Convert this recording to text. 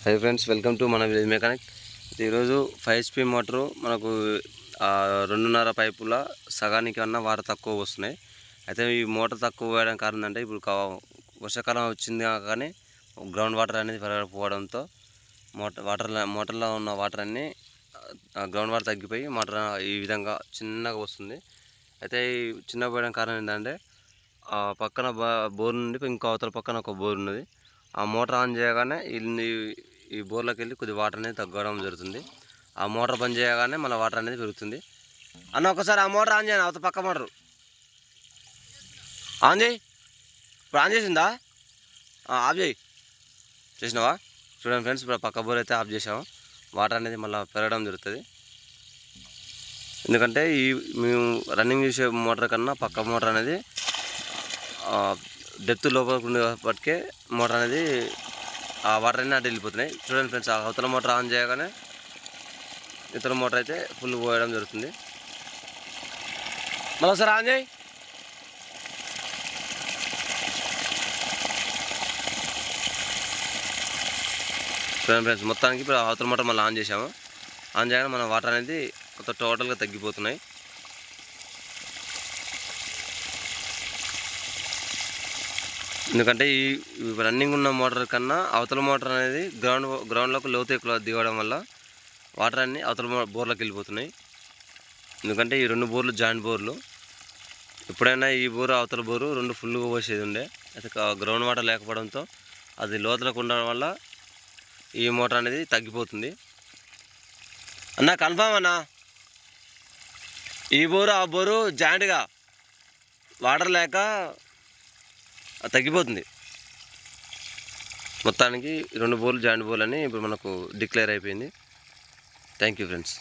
High friends welcome to మన village mechanic ఈరోజు five HP motor మనకు రెండున్నర పైపుల సగానికి అన్న వాటర్ తక్కువ వస్తున్నాయి. అయితే ఈ మోటార్ తక్కువ వేయడం కారణం అంటే ఇప్పుడు వర్షాకాలం వచ్చింది కానీ గ్రౌండ్ వాటర్ అనేది పెరగకపోవడంతో మోటార్ వాటర్ మోటార్లో ఉన్న వాటర్ అన్నీ ఆ, గ్రౌండ్ వాటర్ తగ్గిపోయి మోటార్ ఈ విధంగా చిన్నగా వస్తుంది. అయితే ఈ చిన్నగా పోయడం కారణం ఏంటంటే ఆ పక్కన బోర్ నుండి ఇంకో అవతల పక్కన ఒక బోర్ ఉన్నది. ఆ మోటార్ ఆన్ చేయగానే ఈ బోర్లోకి వెళ్ళి కొద్ది వాటర్ అనేది తగ్గడం జరుగుతుంది. ఆ మోటార్ బంద్ చేయగానే మళ్ళీ వాటర్ అనేది పెరుగుతుంది. అన్న ఒకసారి ఆ మోటార్ ఆన్ చేయను అవతల పక్క మోటార్. ఆన్ చేయి. ఇప్పుడు ఆన్ చేసిందా? ఆఫ్ చేయి. చేసినావా? చూడండి ఫ్రెండ్స్ ఇప్పుడు పక్క బోర్ అయితే ఆఫ్ చేసాము వాటర్ అనేది మళ్ళీ పెరగడం జరుగుతుంది. ఎందుకంటే ఈ మేము రన్నింగ్ చేసే మోటార్ కన్నా పక్క మోటార్ అనేది డెప్త్ లోపలికి ఉండేపటికే మోటార్ అనేది ఆ వాటర్ అన్నీ అటు వెళ్ళిపోతున్నాయి. చూడండి ఫ్రెండ్స్ ఆ అవతల మోటార్ ఆన్ చేయగానే ఇతర మోటార్ అయితే ఫుల్ పోయడం జరుగుతుంది. మళ్ళీ ఒకసారి ఆన్ చేయి. చూడండి ఫ్రెండ్స్ మొత్తానికి ఇప్పుడు అవతల మోటార్ మళ్ళీ ఆన్ చేసాము ఆన్ చేయగానే మన వాటర్ అనేది మొత్తం టోటల్గా తగ్గిపోతున్నాయి. ఎందుకంటే ఈ రన్నింగ్ ఉన్న మోటార్ కన్నా అవతల మోటార్ అనేది గ్రౌండ్ గ్రౌండ్లోకి లోతు ఎక్కువ దిగడం వల్ల వాటర్ అన్నీ అవతల బోర్లోకి వెళ్ళిపోతున్నాయి. ఎందుకంటే ఈ రెండు బోర్లు జాయింట్ బోర్లు. ఎప్పుడైనా ఈ బోరు అవతల బోరు రెండు ఫుల్గా పోసేది ఉండే. అయితే గ్రౌండ్ వాటర్ లేకపోవడంతో అది లోతులకు ఉండడం వల్ల ఈ మోటార్ అనేది తగ్గిపోతుంది. అన్నా కన్ఫామ్ అన్నా? ఈ బోరు ఆ బోరు జాయింట్గా వాటర్ లేక తగ్గిపోతుంది. మొత్తానికి రెండు బోర్లు జాయింట్ బోర్లు అని ఇప్పుడు మనకు డిక్లేర్ అయిపోయింది. Thank you friends.